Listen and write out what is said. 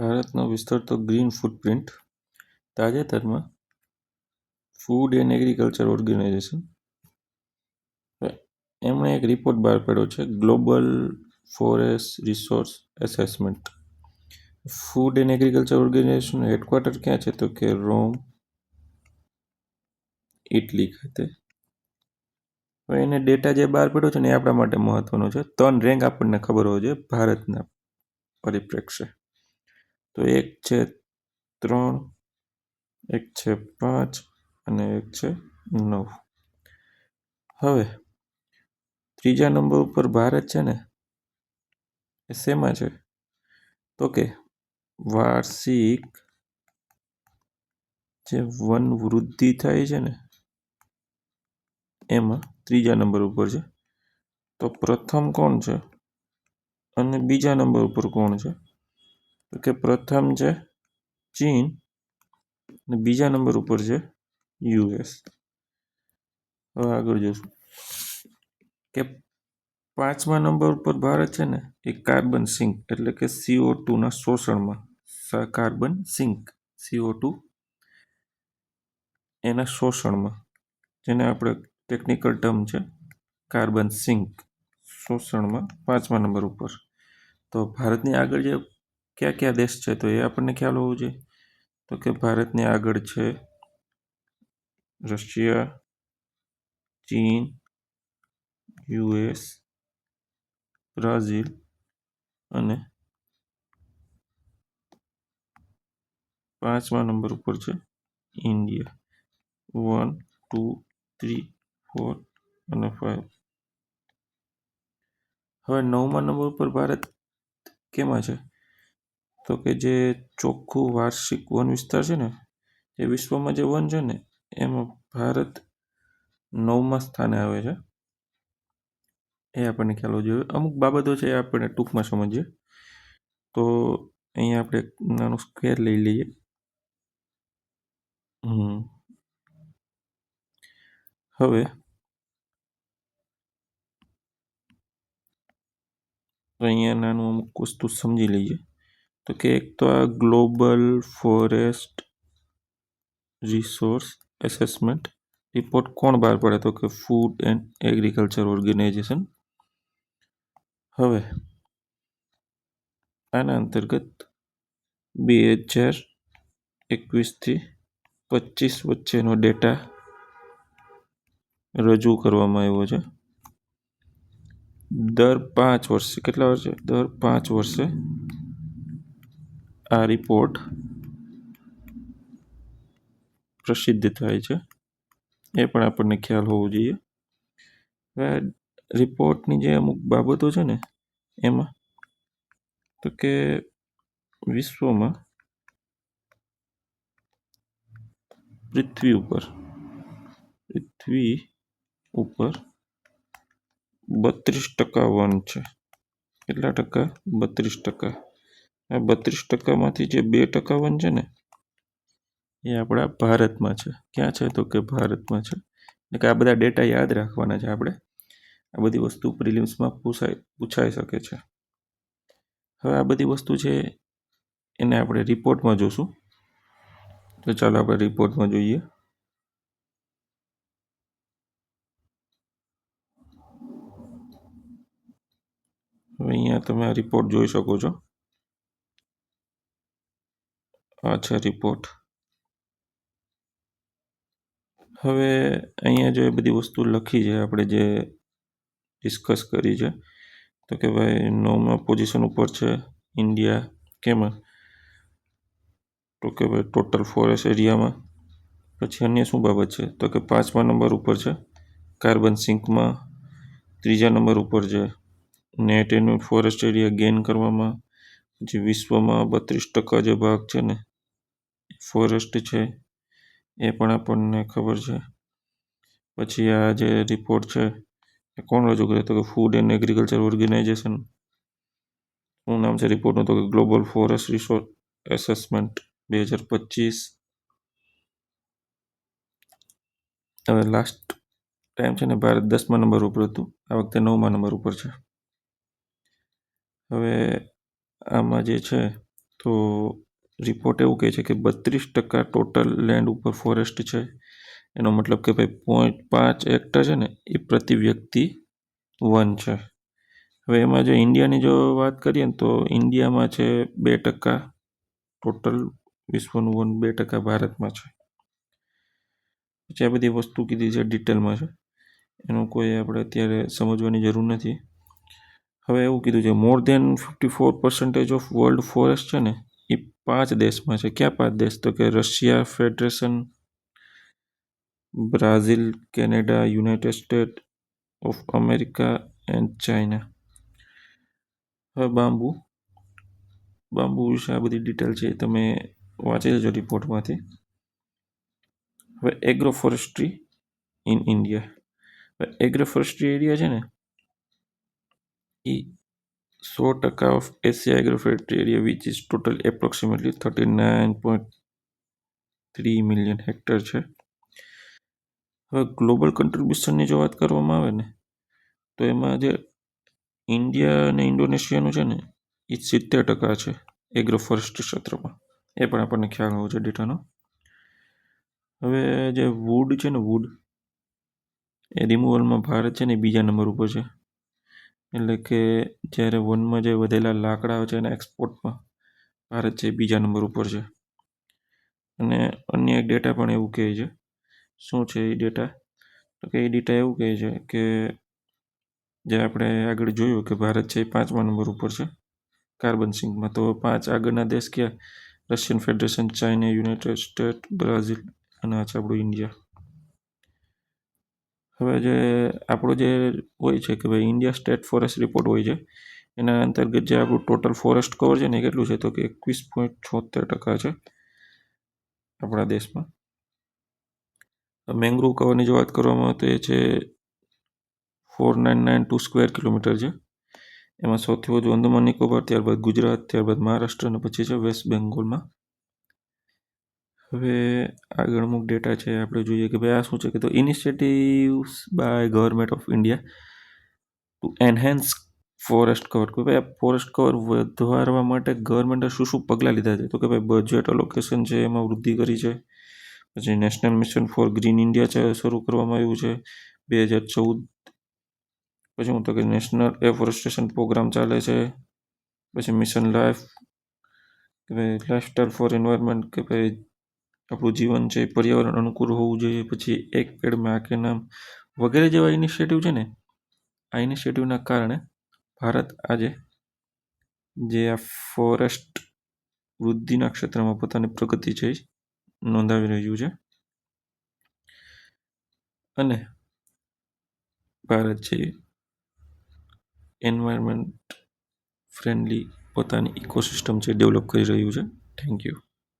ભારતનો વિસ્તરતો green footprint, તાજેતરમાં ફૂડ એન્ડ એગ્રીકલ્ચર ઓર્ગેનાઇઝેશન. એમણે એક રિપોર્ટ બહાર પાડ્યો છે global forest resource assessment food and agriculture organisation headquarter ક્યાં છે? તો કે રોમ, ઇટલી ખાતે. હવે એને ડેટા જે બહાર પડ્યો છે ને એ આપણા માટે મહત્વનો છે. ત્રણ રેન્ક આપણને ખબર હોય જોઈએ, ભારતના પરિપ્રેક્ષ્ય. તો એક છે ત્રણ, એક છે પાંચ અને એક છે નવ. હવે, ત્રીજા નંબર ઉપર ભારત છે ને, એ શેમાં છે? તો કે વાર્ષિક જે વન વૃદ્ધિ થાય છે ને, એમાં ત્રીજા નંબર ઉપર છે. તો પ્રથમ કોણ છે? અને બીજા નંબર ઉપર કોણ છે? તો કે પ્રથમ છે ચીન અને બીજા નંબર ઉપર છે યુએસ. હવે આગળ જોશું. કે પાંચમા નંબર ઉપર ભારત છે ને, એ કાર્બન સિંક, એટલે કે સીઓ ટુના શોષણમાં કાર્બન સિંક સીઓ ટુ એના શોષણમાં, જેને આપણે ટેકનિકલ ટર્મ છે કાર્બન સિંક, શોષણમાં પાંચમા નંબર ઉપર. તો ભારતની આગળ જે કયા કયા દેશ છે તો એ આપણને ખ્યાલ હોવો જોઈએ. તો કે ભારતની આગળ છે રશિયા, ચીન, યુએસ, બ્રાઝિલ અને પાંચમા નંબર ઉપર છે India. One, two, three, four અને ફાઇવ હવે નવમા નંબર ઉપર ભારત કેમાં છે? તો કે જે ચોખ્ખું વાર્ષિક વન વિસ્તાર છે ને, એ વિશ્વમાં જે વન છે ને, એમાં ભારત નવમા સ્થાને આવે છે. એ આપણને ખ્યાલ હોવો જોઈએ. અમુક બાબતો છે એ આપણે ટૂંકમાં સમજીએ. તો અહીંયા આપણે નાનું સ્ક્વેર લઈ લઈએ. હવે અહીંયા નાનું અમુક વસ્તુ સમજી લઈએ. તો કે એક તો આ global forest resource assessment report કોણ બહાર પાડે? તો કે ફૂડ એન્ડ એગ્રીકલ્ચર ઓર્ગેનાઇઝેશન હવે, આના અંતર્ગત બે હજાર એકવીસથી પચીસ વચ્ચેનો ડેટા રજૂ કરવામાં આવ્યો છે. દર પાંચ વર્ષે, કેટલા વર્ષે? દર પાંચ વર્ષે આ રિપોર્ટ પ્રસિદ્ધ થાય છે. એ પણ આપણને ખ્યાલ હોવો જોઈએ. રિપોર્ટની જે અમુક બાબતો છે ને, એમાં તો કે વિશ્વમાં પૃથ્વી ઉપર પૃથ્વી ઉપર બત્રીસ ટકા વન છે. કેટલા ટકા? બત્રીસ ટકા. આ બત્રીસ ટકામાંથી જે બે ટકા વન છે ને, એ આપણા ભારતમાં છે. ક્યાં છે તો કે ભારતમાં છે. એટલે કે આ બધા ડેટા યાદ રાખવાના છે આપણે. આ બધી વસ્તુ પ્રિલિમ્સમાં પૂછાય, પૂછાઈ શકે છે. હવે આ બધી વસ્તુ છે એને આપણે રિપોર્ટમાં જોશું. તો ચાલો આપણે રિપોર્ટમાં જોઈએ. હવે અહીંયા તમે આ રિપોર્ટ જોઈ શકો છો. આ છે રિપોર્ટ હવે અહીંયા જો એ બધી વસ્તુ લખી છે, આપણે જે ડિસ્કસ કરી છે, તો કે ભાઈ નવમાં પોઝિશન ઉપર છે ઇન્ડિયા કેમાં? તો કે ભાઈ ટોટલ ફોરેસ્ટ એરિયામાં પછી અન્ય શું બાબત છે? તો કે પાંચમા નંબર ઉપર છે કાર્બન સિંકમાં ત્રીજા નંબર ઉપર છે નેટ એનું ફોરેસ્ટ એરિયા ગેઇન કરવામાં. જે વિશ્વમાં બત્રીસ ટકા જે ભાગ છે ને ફોરેસ્ટ છે, એ પણ આપણને ખબર છે. પછી આ જે રિપોર્ટ છે, એ કોણ રજૂ કરે? તો કે ફૂડ એન્ડ એગ્રીકલ્ચર ઓર્ગેનાઇઝેશન શું નામ છે રિપોર્ટનું તો કે ગ્લોબલ ફોરેસ્ટ રિસોર્સ એસેસમેન્ટ બે હજાર પચીસ. હવે લાસ્ટ ટાઈમ છે ને ભારત દસમા નંબર ઉપર હતું. આ વખતે નવમા નંબર ઉપર છે. હવે આમાં જે છે, તો રિપોર્ટ એવું કહે છે કે બત્રીસ ટકા ટોટલ લેન્ડ ઉપર ફોરેસ્ટ છે. એનો મતલબ કે ભાઈ પોઈન્ટ પાંચ હેક્ટર છે ને, એ પ્રતિ વ્યક્તિ વન છે. હવે એમાં જો ઇન્ડિયાની જો વાત કરીએ ને તો ઇન્ડિયામાં છે બે ટકા ટોટલ વિશ્વનું વન બે ટકા ભારતમાં છે. પછી આ બધી વસ્તુ કીધી છે ડિટેલમાં છે. એનું કોઈ આપણે અત્યારે સમજવાની જરૂર નથી. હવે એવું કીધું છે more than fifty four percentage of world forest છે ને પાંચ દેશમાં છે ક્યાં પાંચ દેશ તો કે Russia federation Brazil Canada United State of America and China હવે બાંબુ બાંબુ વિશે આ બધી ડિટેલ છે એ તમે વાંચી લેજો રિપોર્ટમાંથી હવે agro forestry in India agro forestry area છે ને એ સો ટકા of Asia agro forestry area which is total approximately thirty nine point three million hectare છે. હવે ગ્લોબલ કન્ટ્રીબ્યુશનની જો વાત કરવામાં આવે ને, તો એમાં જે ઇન્ડિયા અને ઇન્ડોનેશિયાનું છે ને, એ સિત્તેર ટકા છે એગ્રો ફોરેસ્ટ્રી ક્ષેત્રમાં. એ પણ આપણને ખ્યાલ હોવો છે ડેટાનો હવે જે વુડ છે ને વુડ એ રિમૂવલમાં ભારત છે ને બીજા નંબર ઉપર છે. એટલે કે જ્યારે વનમાં જે વધેલા લાકડાઓ છે એના એક્સપોર્ટમાં ભારત છે બીજા નંબર ઉપર છે. અને અન્ય એક ડેટા પણ એવું કહે છે. શું છે એ ડેટા તો કે એ ડેટા એવું કહે છે કે જે આપણે આગળ જોયું કે ભારત છે એ પાંચમા નંબર ઉપર છે કાર્બન સિંકમાં તો પાંચ આગળના દેશ ક્યાં? Russian federation China United State Brazil અને આ છે આપણું ઇન્ડિયા હવે જે આપણો જે હોય છે કે ભાઈ ઇન્ડિયા સ્ટેટ ફોરેસ્ટ રિપોર્ટ હોય છે, એના અંતર્ગત જે આપણું ટોટલ ફોરેસ્ટ કવર છે ને એ કેટલું છે તો કે એકવીસ પોઈન્ટ છોતેર ટકા છે આપણા દેશમાં. મેંગ્રુવ કવરની જો વાત કરવામાં તો એ છે four nine nine two square kilometre છે. એમાં સૌથી વધુ અંદમાન નિકોબાર, ત્યારબાદ ગુજરાત, ત્યારબાદ મહારાષ્ટ્ર અને પછી છે વેસ્ટ બેંગોલમાં હવે આગળ અમુક ડેટા છે, આપણે જોઈએ કે ભાઈ આ શું છે કે તો initiatives by government of India to enhance forest cover કે ભાઈ આ ફોરેસ્ટ કવર વધારવા માટે ગવર્મેન્ટે શું શું પગલાં લીધા છે? તો કે ભાઈ બજેટ અલોકેશન છે, એમાં વૃદ્ધિ કરી છે, પછી national mission for green India છે, શરૂ કરવામાં આવ્યું છે, બે હજાર ચૌદ, પછી હું તો કે નેશનલ એફોરેસ્ટેશન પ્રોગ્રામ ચાલે છે, પછી મિશન લાઈફ કે ભાઈ લાઈફસ્ટાઈલ ફોર એન્વાયરમેન્ટ કે ભાઈ આપણું જીવન છે પર્યાવરણ અનુકૂળ હોવું જોઈએ, પછી એક પેડ મેં આકે નામ વગેરે જેવા ઇનિશિયેટિવ છે ને, આ ઇનિશિયેટિવના કારણે ભારત આજે જે આ ફોરેસ્ટ વૃદ્ધિના ક્ષેત્રમાં પોતાની પ્રગતિ છે નોંધાવી રહ્યું છે. અને ભારત છે એન્વાયરમેન્ટ ફ્રેન્ડલી પોતાની ઇકોસિસ્ટમ છે ડેવલપ કરી રહ્યું છે. Thank you